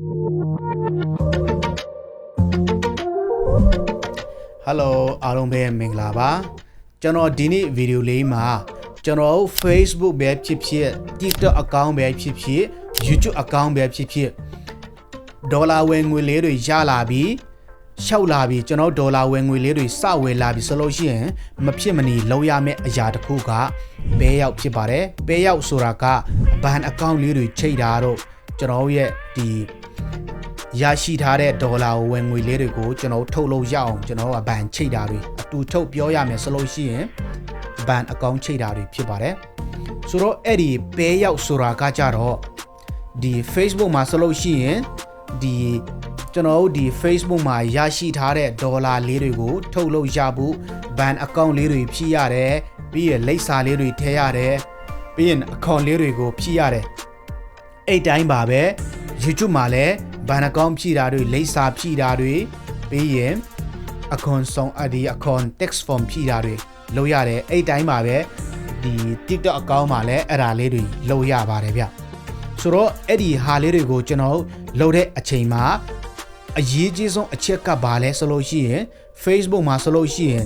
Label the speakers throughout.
Speaker 1: ဟယ်လိုအားလုံးပဲမင်္ဂလာပါကျွန်တော်ဒီနေ့ဗီဒီယိုလေးမှာကျွန်တော်တို့ Facebook ပဲဖြစ်ဖြစ် TikTok account ပဲဖြစ်ဖြစ် YouTube account ပဲဖြစ်ဖြစ်ဒေါ်လာဝင်ငွေလေးတွေရလာပြီးရှောက်လာပြီးကျွန်တော်ဒေါ်လာဝင်ငွေလေးတွေစဝယ်လာပြီးဆိုလို့ရှိရင်မဖြစ်မနေလုံးရမယ့်အရာတစ်ခုကဘဲရောက်ဖြစ်ပါတယ်ဘဲရောက်ဆိုတာကဘဏ်အကောင့်လေးတွေချိန်တာတော့ကျွန်တော်ရဲ့ဒီ ရရှိထားတဲ့ဒေါ်လာကိုဝင်ငွေလေးတွေကိုကျွန်တော်တို့ထုတ်လို့ရအောင်ကျွန်တော်တို့ကဘန်ချိတ်တာတွေအတူထုတ်ပြောရမယ်ဆိုလို့ရှိရင်ဘန်အကောင့်ချိတ်တာတွေဖြစ်ပါတယ်ဆိုတော့အဲ့ဒီပဲရောက်ဆိုတာကကြတော့ဒီ Facebook မှာဆိုလို့ရှိရင်ဒီကျွန်တော်တို့ဒီ Facebook မှာရရှိထားတဲ့ဒေါ်လာလေးတွေကိုထုတ်လို့ရဖို့ဘန်အကောင့်လေးတွေဖြည့်ရတယ်ပြီးရလိပ်စာလေးတွေထည့်ရတယ်ပြီးရင်အကောင့်လေးတွေကိုဖြည့်ရတယ်အဲ့တိုင်းပါပဲ YouTube မှာလည်းဘန်အကောင့်ဖြည့်တာတွေလိပ်စာဖြည့်တာတွေပြီးရင်အခွန်ဆောင်အဒီအခွန် text form ဖြည့်တာတွေလုပ်ရတယ်အဲ့တိုင်းပါပဲဒီ TikTok အကောင့်မှာလည်းအဲ့ဒါလေးတွေလုပ်ရပါတယ်ဗျဆိုတော့အဲ့ဒီဟာလေးတွေကိုကျွန်တော်လုပ်တဲ့အချိန်မှာအရေးကြီးဆုံးအချက်ကဘာလဲဆိုလို့ရှိရင် Facebook မှာဆိုလို့ရှိရင်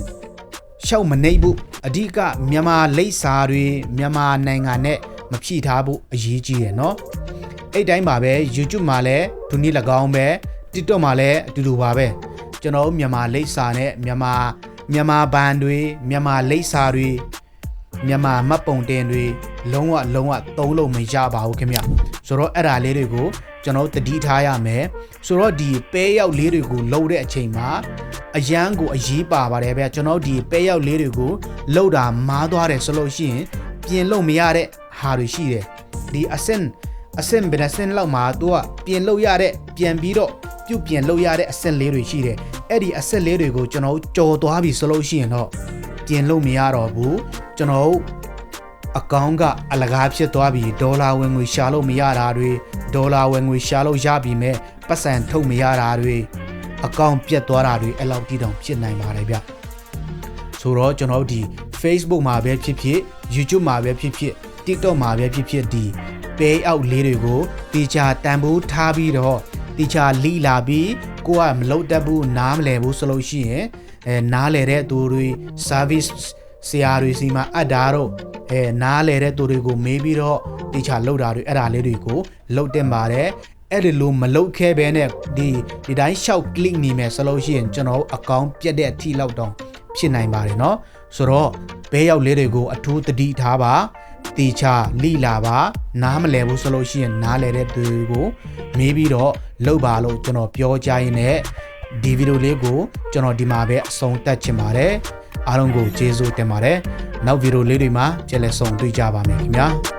Speaker 1: ရှောက်မနှိပ်ဘူးအဓိကမြန်မာလိပ်စာတွေမြန်မာနိုင်ငံနဲ့မဖြည့်ထားဖို့အရေးကြီးတယ်เนาะ အဲ့တိုင်းပါပဲ YouTube မှာလည်းဒီနေ့၎င်းပဲ TikTok မှာလည်းအတူတူပါပဲကျွန်တော်တို့မြန်မာလိပ်စာနဲ့မြန်မာမြန်မာဘန်တွေမြန်မာလိပ်စာတွေမြန်မာမှတ်ပုံတင်တွေလုံးဝလုံးဝသုံးလို့မရပါဘူးခင်ဗျဆိုတော့အဲ့ဒါလေးတွေကိုကျွန်တော်တို့တတိထားရမယ်ဆိုတော့ဒီပဲရောက်လေးတွေကိုလှုပ်တဲ့အချိန်မှာအရန်ကိုအရေးပါပါတယ်ဗျကျွန်တော်တို့ဒီပဲရောက်လေးတွေကိုလှုပ်တာမားသွားတယ်ဆိုလို့ရှိရင်ပြင်လို့မရတဲ့ဟာတွေရှိတယ်ဒီအဆင့် အဆင့်ဘယ်နှဆင့်လောက်မှာသူကပြင်လို့ရတဲ့ပြန်ပြီးတော့ပြုတ်ပြင်လို့ရတဲ့အဆင့်လေးတွေရှိတယ်အဲ့ဒီအဆင့်လေးတွေကိုကျွန်တော်တို့ကြော်သွားပြီဆိုလို့ရှိရင်တော့ပြင်လို့မရတော့ဘူးကျွန်တော်တို့အကောင့်ကအလကားဖြစ်သွားပြီးဒေါ်လာဝင်ငွေရှာလို့မရတာတွေဒေါ်လာဝင်ငွေရှာလို့ရပြီမဲ့ပတ်စံထုတ်မရတာတွေအကောင့်ပြတ်သွားတာတွေအဲ့လောက်တိတောင်ဖြစ်နိုင်ပါတယ်ဗျဆိုတော့ကျွန်တော်တို့ဒီ Facebook မှာပဲဖြစ်ဖြစ် YouTube မှာပဲဖြစ်ဖြစ် TikTok မှာပဲဖြစ်ဖြစ်ဒီ pay out လေးတွေကိုတီချာတန်ဖိုးထားပြီးတော့တီချာလိလာပြီးကိုကမလုပ်တတ်ဘူးနားမလည်ဘူးဆိုလို့ရှိရင်အဲနားလည်တဲ့သူတွေ service ဆရာတွေစီမှာအပ်တာတော့အဲနားလဲတဲ့သူတွေကိုမေးပြီးတော့တေချာလောက်တာတွေအဲ့ဒါလေးတွေကိုလောက်တင်ပါတယ်အဲ့ဒီလိုမလောက်ခဲဘဲနဲ့ဒီဒီတိုင်းရှောက် click နေမယ်ဆိုလို့ရှိရင်ကျွန်တော်အကောင့်ပြတ်တဲ့အထိလောက်တောင်ဖြစ်နိုင်ပါတယ်เนาะဆိုတော့ဘဲရောက်လေးတွေကိုအထူးတတိထားပါ တေချာလိလာပါ နားမလဲဘူးဆိုလို့ရှိရင်နားလဲတဲ့သူတွေကိုမေးပြီးတော့လောက်ပါလို့ကျွန်တော်ပြောကြရင်လည်းဒီဗီဒီယိုလေးကိုကျွန်တော်ဒီမှာပဲအဆုံးသတ်ချင်ပါတယ်အားလုံးကိုကျေးဇူးတင်ပါတယ်နောက်ဗီဒီယိုလေးတွေမှာကြည့်လက်ဆောင်တွေ့ကြပါမယ်ခင်ဗျာ